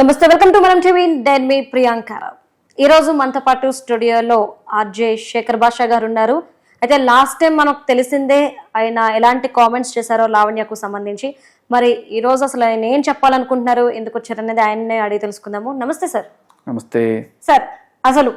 నమస్తే welcome to మనం TV. నేను మీ ప్రియాంక. ఈ రోజు మనతో పాటు స్టూడియోలో ఆర్జే శేఖర్ భాషా గారు ఉన్నారు. అయితే లాస్ట్ టైం మనకు తెలిసిందే ఆయన ఎలాంటి కామెంట్స్ చేశారో లావణ్యకు సంబంధించి. మరి ఈ రోజు అసలు ఆయన ఏం చెప్పాలనుకుంటున్నారు? ఎందుకు వచ్చారనేది ఆయన్నే అడిగి తెలుసుకుందాము. నమస్తే సార్. నమస్తే. సార్ అసలు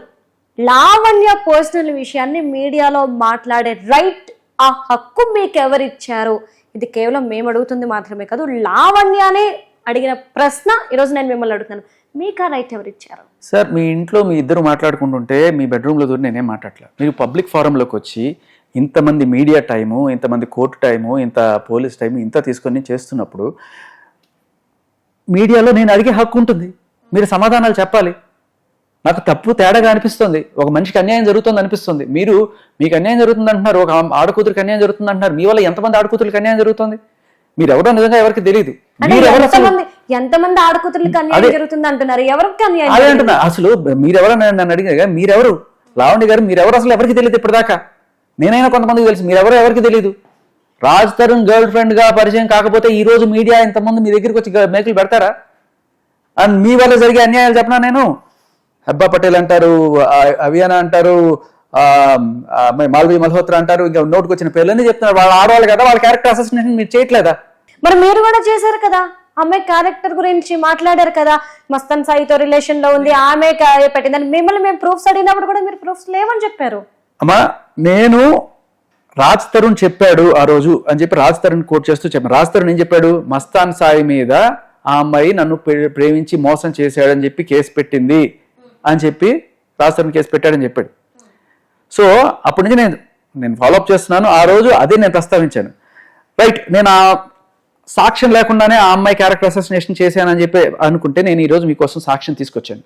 లావణ్య పర్సనల్ విషయాన్ని మీడియాలో మాట్లాడే రైట్ ఆ హక్కు మీకు ఎవరిచ్చారు ఇది కేవలం మేము అడుగుతుంది మాత్రమే కాదు లావణ్యనే అడిగిన ప్రశ్న ఈరోజు నేను మిమ్మల్ని అడుగుతున్నాను మీకు ఆ రైట్ ఎవరిచ్చారు సార్ మీ ఇంట్లో మీ ఇద్దరు మాట్లాడుకుంటుంటే మీ బెడ్రూమ్లో దూరి నేనేం మాట్లాడలే మీరు పబ్లిక్ ఫారంలోకి వచ్చి ఇంతమంది మీడియా టైము ఇంతమంది కోర్టు టైము ఇంత పోలీస్ టైము ఇంత తీసుకొని చేస్తున్నప్పుడు మీడియాలో నేను అడిగే హక్కు ఉంటుంది. మీరు సమాధానాలు చెప్పాలి. నాకు తప్పు తేడాగా అనిపిస్తుంది. ఒక మనిషికి అన్యాయం జరుగుతుంది అనిపిస్తుంది. మీరు మీకు అన్యాయం జరుగుతుంది అంటున్నారు. ఒక ఆడకూతురికి అన్యాయం జరుగుతుంది అంటున్నారు. మీ వల్ల ఎంతమంది ఆడకూతురికి అన్యాయం జరుగుతుంది? మీరు ఎవరో నిజంగా ఎవరికి తెలియదు ఎంతమంది ఎంతమంది ఆడకూతుర్లకి అన్యాయం జరుగుతుంది అంటున్నారు? ఎవరికి అన్యాయం అదే అంటున్నా. అసలు మీరెవరు నన్ను అడిగిన మీరెవరు? లావణ్య గారు మీరెవరు అసలు ఎవరికి తెలియదు ఇప్పటిదాకా? నేనైనా కొంతమందికి తెలుసు. మీరెవరో ఎవరికి తెలియదు రాజ్ తరుణ్ గర్ల్ ఫ్రెండ్గా పరిచయం కాకపోతే ఈ రోజు మీడియా ఇంతమంది మీ దగ్గరికి వచ్చి మేకులు పెడతారా? అండ్ మీ వల్ల జరిగే అన్యాయాలు చెప్పనా నేను? హబ్బా పటేల్ అంటారు అవియానా అంటారు మాల్వీ మల్హోత్రా అంటారు ఇంకా నోటుకు వచ్చిన పేర్లన్నీ చెప్తున్నారు. వాళ్ళ ఆడవాళ్ళు కదా వాళ్ళ క్యారెక్టర్ అసోసినేషన్ మీరు చేయట్లేదా? మరి మీరు కూడా చేశారు కదా? అమ్మాయి క్యారెక్టర్ గురించి మాట్లాడారు కదా? మస్తాన్ సాయితో రిలేషన్లో ఉంది ఆమె పెట్టిందని మిమ్మల్ని మేము ప్రూఫ్స్ అడిగినప్పుడు కూడా మీరు ప్రూఫ్స్ లేవని చెప్పారు. అమ్మా నేను రాజ్ తరుణ్ చెప్పాడు ఆ రోజు అని చెప్పి రాజ్ తరుణ్ కోట్ చేస్తూ చెప్పాను. రాజ్ తరుణ్ ఏం చెప్పాడు? మస్తాన్ సాయి మీద ఆ అమ్మాయి నన్ను ప్రే- ప్రేమించి మోసం చేశాడని చెప్పి కేసు పెట్టింది అని చెప్పి రాజ్ తరుణ్ కేసు పెట్టాడని చెప్పాడు. సో అప్పటి నుంచి నేను నేను ఫాలోఅప్ చేస్తున్నాను. ఆ రోజు అదే నేను ప్రస్తావించాను. రైట్ నేను ఆ సాక్ష్యం లేకుండానే ఆ అమ్మాయి క్యారెక్టర్ అసోసినేషన్ చేశానని చెప్పి అనుకుంటే నేను ఈరోజు మీకోసం సాక్ష్యం తీసుకొచ్చాను.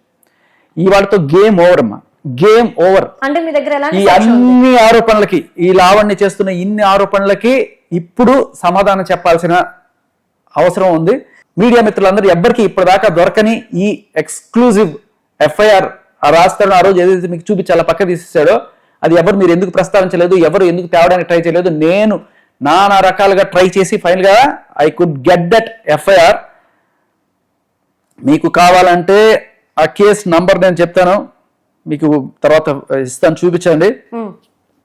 ఈ వాళ్ళతో గేమ్ ఓవర్ అమ్మా. గేమ్ ఓవర్ అంటే మీ దగ్గర ఈ? అన్ని ఆరోపణలకి ఈ లావణ్య చేస్తున్న ఇన్ని ఆరోపణలకి ఇప్పుడు సమాధానం చెప్పాల్సిన అవసరం ఉంది. మీడియా మిత్రులందరూ ఎవ్వరికి ఇప్పటిదాకా దొరకని ఈ ఎక్స్క్లూజివ్ ఎఫ్ఐఆర్ ఆ రాస్తాడు. ఆ రోజు ఏదైతే మీకు చూపించి అలా పక్క తీసేసాడో అది ఎవరు మీరు ఎందుకు ప్రస్తావించలేదు ఎవరు ఎందుకు తేవడానికి ట్రై చేయలేదు నేను నానా రకాలుగా ట్రై చేసి ఫైనల్గా I could get that FIR మీకు కావాలంటే ఆ కేస్ నంబర్ నేను చెప్తాను. మీకు తర్వాత ఇస్తాను చూపించండి. ఉమ్,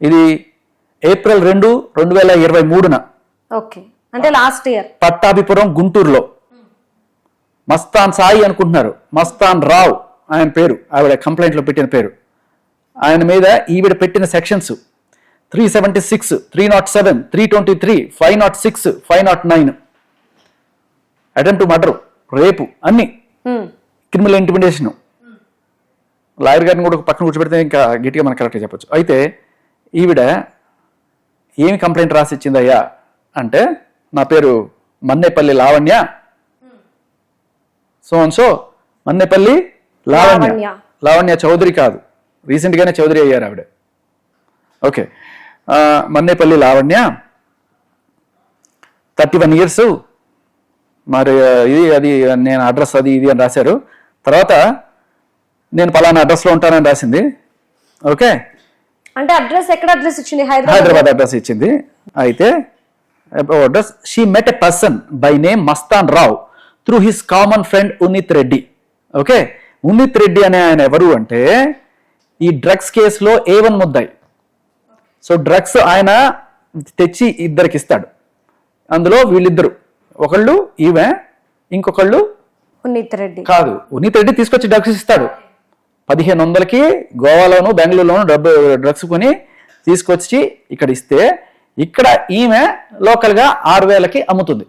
ఇది ఏప్రిల్ రెండు రెండు వేల ఇరవై మూడున. ఓకే అంటే లాస్ట్ ఇయర్ పట్టాభిపురం గుంటూరులో. మస్తాన్ సాయి అనుకుంటున్నారు. మస్తాన్ రావ్ ఆయన పేరు. ఆవిడ కంప్లైంట్లో పెట్టిన పేరు. ఆయన మీద ఈవిడ పెట్టిన sections three seventy six three nought seven three twenty three five nought six five nought nine attempt murder rape అన్ని. క్రిమినల్ ఇంటిమిడేషన్ లాయర్ గారిని కూడా పక్కన కూర్చోబెడితే ఇంకా గట్టిగా మనం కరెక్ట్గా చెప్పొచ్చు. అయితే ఈవిడ ఏమి కంప్లైంట్ రాసి ఇచ్చిందయ్యా అంటే నా పేరు Mannepalli Lavanya. So and so Mannepalli Lavanya. Lavanya Chowdary కాదు. రీసెంట్ గానే చౌదరి అయ్యారు ఆవిడ. Okay Mannepalli Lavanya thirty one years మరి ఇది అది నేను అడ్రస్ అది ఇది అని రాశారు. తర్వాత నేను పలానా అడ్రస్లో ఉంటానని రాసింది. ఓకే అంటే అడ్రస్ ఎక్కడ అడ్రస్ ఇచ్చింది? హైదరాబాద్? హైదరాబాద్ అడ్రస్ ఇచ్చింది. అయితే address she met a person by name Mastan Rao through his common friend Unnith Reddy okay Unnith Reddy అనే ఆయన ఎవరు అంటే ఈ డ్రగ్స్ కేసులో ఏ వన్ ముద్దాయి. సో డ్రగ్స్ ఆయన తెచ్చి ఇద్దరికి ఇస్తాడు. అందులో వీళ్ళిద్దరు. ఒకళ్ళు ఈమె ఇంకొకళ్ళు ఉన్నిత్ రెడ్డి. కాదు ఉనీత్ రెడ్డి తీసుకొచ్చి డ్రగ్స్ ఇస్తాడు. పదిహేను వందలకి గోవాలోను బెంగళూరులోను డబ్బు డ్రగ్స్ కొని తీసుకొచ్చి ఇక్కడ ఇస్తే ఇక్కడ ఈమె లోకల్గా ఆరు వేలకి అమ్ముతుంది.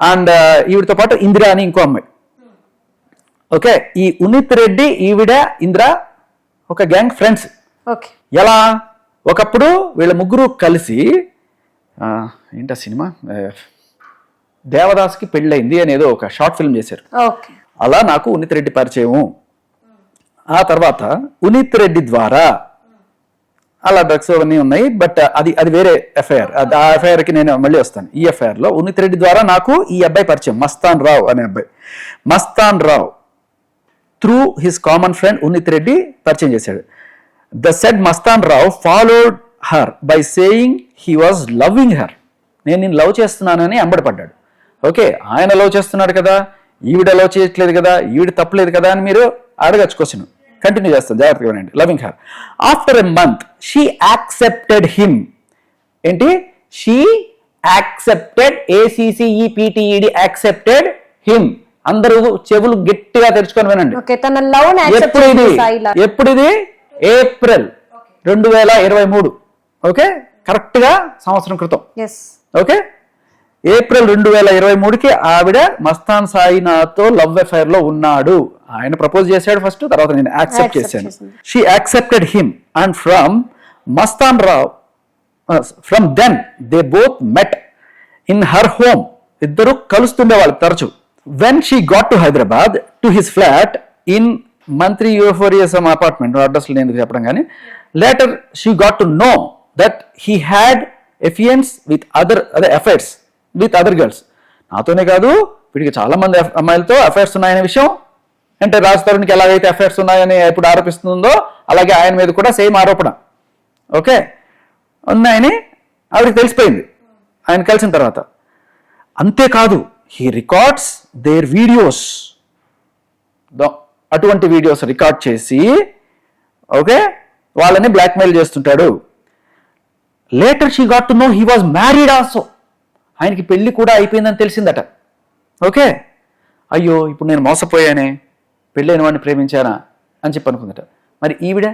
అండ్ ఈవిడతో పాటు ఇందిరా అని ఇంకో అమ్మాయి. ఓకే ఈ ఉనిత్ రెడ్డి ఈవిడ ఇందిరా ఒక గ్యాంగ్ ఫ్రెండ్స్ ఓకే. ఎలా? ఒకప్పుడు వీళ్ళ ముగ్గురు కలిసి ఆ, ఏంటా సినిమా? దేవదాస్కి పెళ్ళయింది అనేదో ఒక షార్ట్ ఫిల్మ్ చేశారు. ఓకే. అలా నాకు ఉనిత్ రెడ్డి పరిచయం ఆ తర్వాత ఉనిత్ రెడ్డి ద్వారా అలా డ్రగ్స్ అవన్నీ ఉన్నాయి బట్ అది అది వేరే ఎఫ్ఐఆర్ ఆ ఎఫ్ఐఆర్కి నేను మళ్ళీ వస్తాను. ఈ ఎఫ్ఐఆర్లో ఉనిత్ రెడ్డి ద్వారా నాకు ఈ అబ్బాయి పరిచయం మస్తాన్ రావ్ అనే అబ్బాయి. Mastan Rao. Through his common friend Unnith Reddy పరిచయం చేశాడు. The said Mastan Rao followed her by saying he was loving her నేను నేను లవ్ చేస్తున్నానని అంబడపడ్డాడు. ఓకే ఆయన లవ్ చేస్తున్నాడు కదా ఈవిడ లవ్ చేయట్లేదు కదా ఈవిడ తప్పలేదు కదా అని మీరు అడగచ్చు క్వశ్చన్ కంటిన్యూ చేస్తాను జాగ్రత్తగా ఉండండి loving her after a month she accepted him ఏంటి? She accepted A C C E P T E D accepted him అందరూ చెవులు గట్టిగా తెరుచుకొని వినండి. ఎప్పుడు ఇది? ఎప్పుడు ఇది? ఏప్రిల్ రెండు వేల ఇరవై మూడు. ఓకే కరెక్ట్గా సంవత్సరం క్రితం. ఓకే ఏప్రిల్ రెండు వేల ఇరవై మూడుకి ఆవిడ మస్తాన్ సాయినాథ్తో లవ్ అఫైర్లో ఉన్నాడు. ఆయన ప్రపోజ్ చేశాడు ఫస్ట్ తర్వాత నేను యాక్సెప్ట్ చేశాను. She accepted him and from Mastan Rao from then they both met in her home ఇద్దరు కలుస్తుండే వాళ్ళు తరచు. When she got to Hyderabad to his flat in Manthri యూఫోరియాసమ్ apartment address నేను చెప్పడం కానీ later she got to know that he had affairs with other అదే affairs with other girls నాతోనే కాదు వీడికి చాలా మంది అమ్మాయిలతో అఫైర్స్ ఉన్నాయనే విషయం. అంటే రాజ్ తరుణ్కి ఎలాగైతే అఫైర్స్ ఉన్నాయని ఇప్పుడు ఆరోపిస్తుందో అలాగే ఆయన మీద కూడా సేమ్ ఆరోపణ. ఓకే? ఉన్నాయని ఆవిడకి తెలిసిపోయింది. ఆయన కలిసిన తర్వాత. అంతేకాదు హీ రికార్డ్స్ దేర్ వీడియోస్ అటువంటి వీడియోస్ రికార్డ్ చేసి ఓకే వాళ్ళని బ్లాక్మెయిల్ చేస్తుంటాడు. Later she got to know he was married also ఆయనకి పెళ్ళి కూడా అయిపోయిందని తెలిసిందట. ఓకే అయ్యో ఇప్పుడు నేను మోసపోయానే పెళ్ళైన వాడిని ప్రేమించానా అని చెప్పి అనుకుందట. మరి ఈవిడ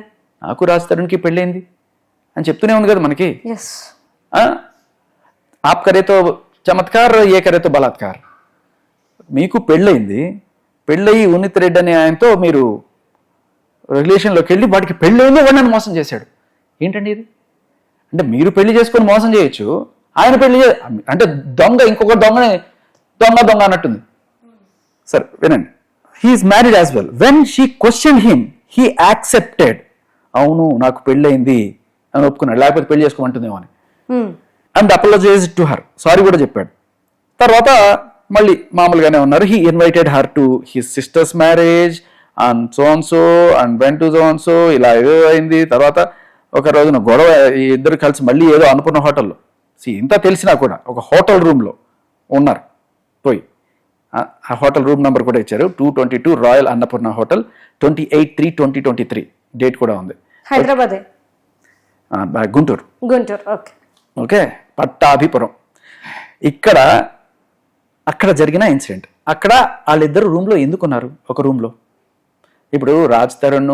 నాకు రాజతరుణ్కి పెళ్ళైంది అని చెప్తూనే ఉంది కదా మనకి. ఎస్ ఆ? ఆప్ కరేతో చమత్కార్ ఏ కరేతో బలాత్కార్. మీకు పెళ్ళయింది. పెళ్ళయి ఉన్నిత్ రెడ్డి అనే ఆయనతో మీరు రిలేషన్లోకి వెళ్ళి వాడికి పెళ్ళయింది వాడు నన్ను మోసం చేశాడు. ఏంటండి ఇది? అంటే మీరు పెళ్ళి చేసుకొని మోసం చేయొచ్చు ఆయన పెళ్ళి అంటే దొంగ ఇంకొక దొంగని దొంగ దొంగ అన్నట్టుంది. సరే వినండి. He's married as well when she question him he accepted అవును నాకు పెళ్ళయింది అని ఒప్పుకున్నాడు. లేకపోతే పెళ్ళి చేసుకోమంటుందేమో అని. And apologise to her sorry కూడా చెప్పాడు. తర్వాత మళ్ళీ మామూలుగానే ఉన్నారు. He invited her to his sister's marriage and so and when to so and so ఇలా ఏదో అయింది. తర్వాత ఒక రోజున గొడవ ఈ ఇద్దరు కలిసి మళ్ళీ ఏదో అనుకున్న హోటల్లో. సి ఇంత తెలిసినా కూడా ఒక హోటల్ రూమ్లో ఉన్నారు. పోయి. ఆ- హోటల్ రూమ్ నెంబర్ కూడా ఇచ్చారు. Two twenty two Royal Annapurna Hotel twenty eight three twenty twenty three date కూడా ఉంది. హైదరాబాదే? గుంటూరు. గుంటూరు ఓకే. ఓకే? పట్టాభిపురం. ఇక్కడ అక్కడ జరిగిన ఇన్సిడెంట్. అక్కడ వాళ్ళిద్దరు రూమ్లో ఎందుకున్నారు? ఒక రూమ్లో. ఇప్పుడు రాజ్ తరుణ్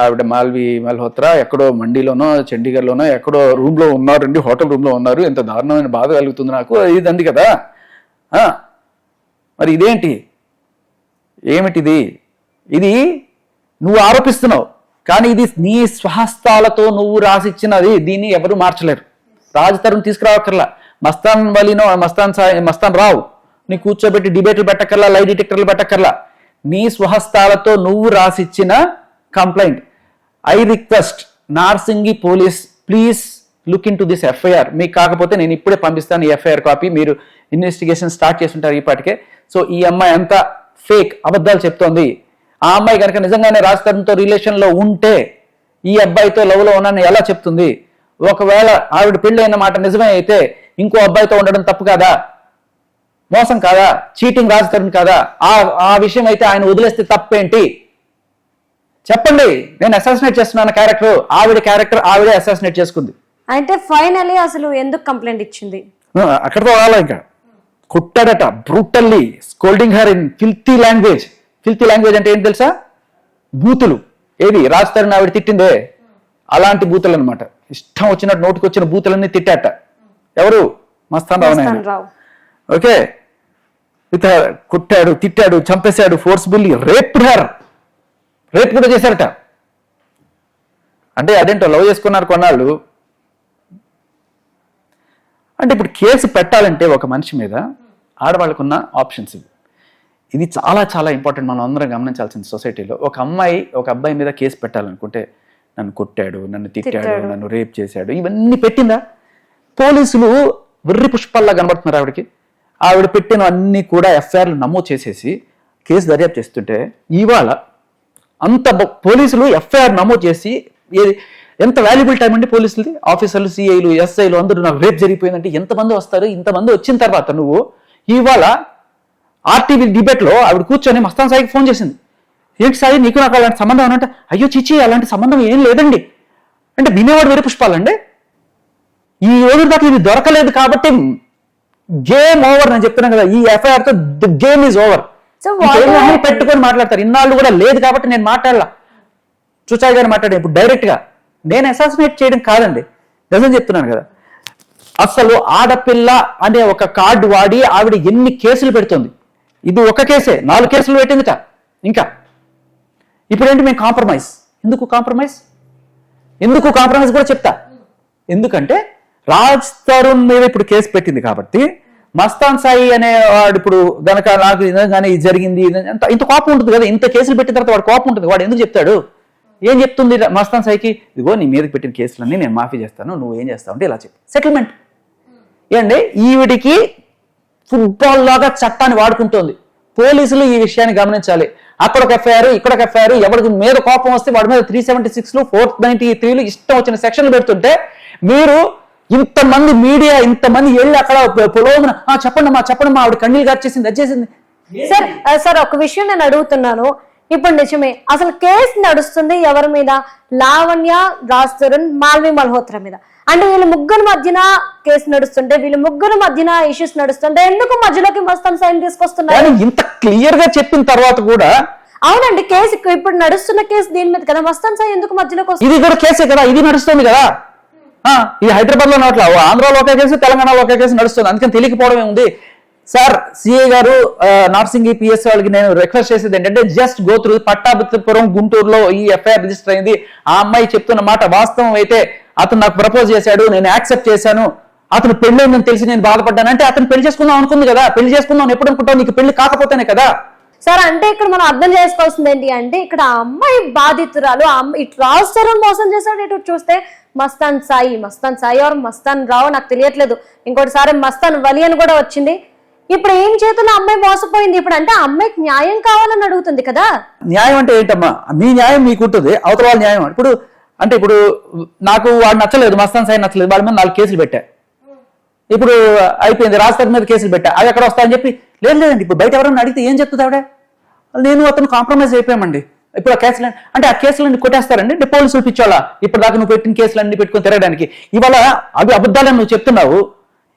ఆవిడ మాల్వి మల్హోత్రా ఎక్కడో మండీలోనో చండీగఢ్లోనో ఎక్కడో రూమ్లో ఉన్నారండి హోటల్ రూమ్లో ఉన్నారు. ఎంత దారుణమైన బాధ కలుగుతుంది నాకు. ఇదండి కదా. మరి ఇదేంటి? ఏమిటిది? ఇది నువ్వు ఆరోపిస్తున్నావు. కానీ ఇది నీ స్వహస్తాలతో నువ్వు రాసిచ్చినది. దీన్ని ఎవరు మార్చలేరు. రాజ్ తరుణ్ తీసుకురావక్కర్లా మస్తాన్ వలీనో మస్తాన్ సాయి మస్తాన్ రావు. నీ కూర్చోబెట్టి డిబేట్లు పెట్టక్కర్లా లై డిటెక్టర్లు పెట్టక్కర్లా. నీ స్వహస్తాలతో నువ్వు రాసిచ్చిన complaint I request Narsingi police please look into this FIR మీకు కాకపోతే నేను ఇప్పుడే పంపిస్తాను ఈ ఎఫ్ఐఆర్ కాపీ మీరు ఇన్వెస్టిగేషన్ స్టార్ట్ చేస్తుంటారు ఇప్పటికే. సో ఈ అమ్మాయి అంతా ఫేక్ అబద్ధాలు చెప్తోంది. ఆ అమ్మాయి కనుక నిజంగానే రాజతరంతో రిలేషన్లో ఉంటే ఈ అబ్బాయితో లవ్లో ఉన్నానని ఎలా చెప్తుంది? ఒకవేళ ఆవిడ పెళ్ళి అయిన మాట నిజమే అయితే ఇంకో అబ్బాయితో ఉండడం తప్పు కాదా? మోసం కాదా? చీటింగ్ రాజతరుణ్ కాదా? ఆ ఆ విషయం అయితే ఆయన వదిలేస్తే తప్పేంటి? చెప్పండి నేను అసాసినేట్ చేస్తున్నాను క్యారెక్టర్ ఆవిడ క్యారెక్టర్ ఆవిడే అసాసినేట్ చేసుకుంది. అంటే ఫైనలీ అసలు ఎందుకు కంప్లైంట్ ఇచ్చింది? అక్కడితో రాలా ఇంకా? కుట్టాడట brutally scolding her in filthy language filthy language అంటే ఏంటి తెలుసా? బూతులు. ఏది రాజ్ తరుణ్ ఆవిడ తిట్టిందే. అలాంటి బూతులు అనమాట ఇష్టం వచ్చినట్టు నోటికి వచ్చిన బూతులన్నీ తిట్టాట. ఎవరు. మస్తాన్ రావు. ఓకే. విత్ కుట్టాడు తిట్టాడు చంపేశాడు ఫోర్స్ఫుల్లీ రేప్ హర్ రేప్ కూడా చేశారట. అంటే అదేంటో లవ్ చేసుకున్నారు కొన్నాళ్ళు. అంటే ఇప్పుడు కేసు పెట్టాలంటే ఒక మనిషి మీద ఆడవాళ్ళకున్న ఆప్షన్స్ ఇవి. ఇది చాలా చాలా ఇంపార్టెంట్ మనం అందరం గమనించాల్సిన సొసైటీలో ఒక అమ్మాయి ఒక అబ్బాయి మీద కేసు పెట్టాలనుకుంటే నన్ను కొట్టాడు నన్ను తిట్టాడు. నన్ను రేప్ చేశాడు. ఇవన్నీ పెట్టిందా? పోలీసులు వెర్రి పుష్పాల్లా కనబడుతున్నారు ఆవిడకి. ఆవిడ పెట్టిన అన్ని కూడా ఎఫ్ఐఆర్లు నమోదు చేసేసి కేసు దర్యాప్తు చేస్తుంటే ఇవాళ అంత పోలీసులు ఎఫ్ఐఆర్ నమోదు చేసి ఎంత వాల్యుబుల్ టైం అండి పోలీసులది? ఆఫీసర్లు సిఐలు ఎస్ఐలు అందరూ నాకు రేపు జరిగిపోయిందంటే ఎంతమంది వస్తారు? ఇంతమంది వచ్చిన తర్వాత నువ్వు ఇవాళ ఆర్టీవీ డిబేట్లో ఆవిడ కూర్చొని మస్తాన్ సాయికి ఫోన్ చేసింది. ఏంటి సాయి నీకు నాకు అలాంటి సంబంధం అంటే అయ్యో చిచి అలాంటి సంబంధం ఏం లేదండి. అంటే వినేవాడు వేరే పుష్పాలండి. ఈ రోజు దాకా ఇది దొరకలేదు కాబట్టి గేమ్ ఓవర్ నేను చెప్తున్నాను కదా ఈ ఎఫ్ఐఆర్తో ద గేమ్ ఈజ్ ఓవర్ పెట్టుకొని మాట్లాడతారు. ఇన్నాళ్ళు కూడా లేదు కాబట్టి నేను మాట్లాడలా. చూచాయి గారు మాట్లాడే ఇప్పుడు డైరెక్ట్గా. నేను అసాసినేట్ చేయడం కాదండి. నిజం చెప్తున్నాను కదా. అసలు ఆడపిల్ల అనే ఒక కార్డు వాడి ఆవిడ ఎన్ని కేసులు పెడుతుంది? ఇది ఒక కేసే. నాలుగు కేసులు పెట్టిందిట. ఇంకా. ఇప్పుడేంటి మేము కాంప్రమైజ్ ఎందుకు కాంప్రమైజ్ ఎందుకు కాంప్రమైజ్ కూడా చెప్తా. ఎందుకంటే రాజ్ తరుణ్ మీద ఇప్పుడు కేసు పెట్టింది కాబట్టి మస్తాన్ సాయి అనే వాడు ఇప్పుడు గనక నాకు కానీ ఇది జరిగింది ఇది అంత ఇంత కోపం ఉంటుంది కదా ఇంత కేసులు పెట్టిన తర్వాత వాడు కోపం ఉంటుంది వాడు ఎందుకు చెప్తాడు? ఏం చెప్తుంది మస్తాన్ సాయికి? ఇదిగో నీ మీద పెట్టిన కేసులన్నీ నేను మాఫీ చేస్తాను నువ్వు ఏం చేస్తావు అంటే ఇలా చెప్పు. సెటిల్మెంట్ ఏండి ఈవిడికి ఫుట్బాల్ లాగా చట్టాన్ని వాడుకుంటోంది. పోలీసులు ఈ విషయాన్ని గమనించాలి. అక్కడ ఒక ఎఫ్ఐఆర్ ఇక్కడ ఒక ఎఫ్ఐఆర్ ఎవరికి మీద కోపం వస్తే వాడి మీద త్రీ సెవెంటీ సిక్స్లు ఫోర్ నైన్టీ త్రీలు ఇష్టం వచ్చిన సెక్షన్లు పెడుతుంటే మీరు ఇంతమంది మీడియా ఇంతమంది వెళ్ళి అక్కడ పొలవున చెప్పండి మా చెప్పండి మా ఆవిడ కన్నీళ్ళు గార్చేసింది అది చేసింది సార్ సార్ ఒక విషయం నేను అడుగుతున్నాను. ఇప్పుడు నిజమే అసలు కేసు నడుస్తుంది ఎవరి మీద? లావణ్య రాజ్ తరుణ్ మాల్వి మల్హోత్రా మీద. అంటే వీళ్ళ ముగ్గురు మధ్యన కేసు నడుస్తుంటే వీళ్ళ ముగ్గురు మధ్యన ఇష్యూస్ నడుస్తుంటే ఎందుకు మధ్యలోకి మస్తాన్ సైన్ తీసుకొస్తున్నారు? ఇంత క్లియర్గా చెప్పిన తర్వాత కూడా అవునండి కేసు ఇప్పుడు నడుస్తున్న కేసు దీని మీద కదా? మస్తాన్ సాయి ఎందుకు మధ్యలోకి వస్తుంది? ఇది కూడా కేసే కదా ఇది నడుస్తుంది కదా? ఇది హైదరాబాద్లో నోట్ల ఆంధ్రాలో ఒకే కేసు తెలంగాణలో ఒకే కేసు నడుస్తుంది. అందుకని తెలియకపోవడమే ఉంది సార్ సిఏ గారు నార్సింగి పిఎస్ వాళ్ళకి నేను రిక్వెస్ట్ చేసేది ఏంటంటే జస్ట్ గో త్రూ పట్టాభిపురం గుంటూరులో ఈ ఎఫ్ఐఆర్ రిజిస్టర్ అయింది. ఆ అమ్మాయి చెప్తున్న మాట వాస్తవం అయితే అతను నాకు ప్రపోజ్ చేశాడు నేను యాక్సెప్ట్ చేశాను. అతను పెళ్ళి తెలిసి నేను బాధపడ్డాను. అంటే అతను పెళ్ళి చేసుకుందాం అనుకుంది కదా. పెళ్ళి చేసుకుందాం ఎప్పుడు అనుకుంటావు? నీకు పెళ్ళి కాకపోతేనే కదా. సార్ అంటే ఇక్కడ మనం అర్థం చేసుకోవాల్సింది ఏంటి అంటే ఇక్కడ అమ్మాయి బాధితురాలు అమ్మాయి ఇటు రాజ్ తరుణ్ మోసం చేశాడు ఇటు చూస్తే మస్తాన్ సాయి మస్తాన్ సాయి ఆర్ మస్తాన్ రావు నాకు తెలియట్లేదు. ఇంకోటిసారి మస్తాన్ వలి అని కూడా వచ్చింది. ఇప్పుడు ఏం చేతుల్లో అమ్మాయి మోసపోయింది? ఇప్పుడు అంటే అమ్మాయికి న్యాయం కావాలని అడుగుతుంది కదా? న్యాయం అంటే ఏంటమ్మా? మీ న్యాయం మీకుంటుంది అవతల వాళ్ళ న్యాయం ఇప్పుడు అంటే ఇప్పుడు నాకు వాడు నచ్చలేదు మస్తాన్ సాయి నచ్చలేదు వాళ్ళ మీద నాలుగు కేసులు పెట్టా. ఇప్పుడు అయిపోయింది. రాజధాని మీద కేసులు పెట్టా. అవి ఎక్కడ వస్తాయని చెప్పి లేదు లేదండి. ఇప్పుడు బయట ఎవరైనా అడిగితే ఏం చెప్తుంది ఆవిడ? నేను అతను కాంప్రమైజ్ అయిపోయామండి. ఇప్పుడు ఆ కేసులు అంటే ఆ కేసులన్నీ కొట్టేస్తారండి. అంటే పోలీసులు పిచ్చోళ్ళ. ఇప్పుడు దాకా నువ్వు పెట్టిన కేసులన్నీ పెట్టుకొని తిరగడానికి. ఇవాళ అవి అబద్ధాలని నువ్వు చెప్తున్నావు.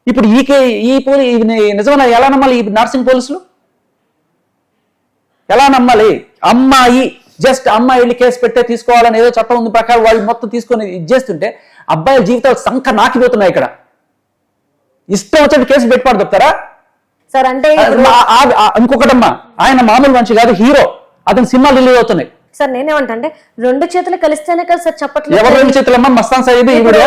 ఇప్పుడు ఈ కే ఈ పోలీ ఇది నిజమైన? ఎలా నమ్మాలి ఈ నర్సింగ్ పోలీసులు? ఎలా నమ్మాలి? అమ్మాయి జస్ట్ అమ్మాయి వెళ్ళి కేసు పెట్టే తీసుకోవాలని ఏదో చట్టం ఉంది ప్రకారం వాళ్ళు మొత్తం తీసుకొని ఇది చేస్తుంటే అబ్బాయిల జీవితాలు సంఖ నాకిపోతున్నాయి ఇక్కడ. ఇష్టం వచ్చినట్టు కేసు పెట్టుబడి చెప్తారా సార్ అంటే ఇంకొకటమ్మా ఆయన మామూలు మనిషి కాదు హీరో. అతని సినిమాలు రిలీజ్ అవుతున్నాయి. సార్ నేనేమంటా రెండు చేతులు కలిస్తేనే కదా సార్ చెప్పట్లేదు. ఎవరు రెండు చేతులమ్మా? మస్తాన్ సాయిబ్ ఈవిడ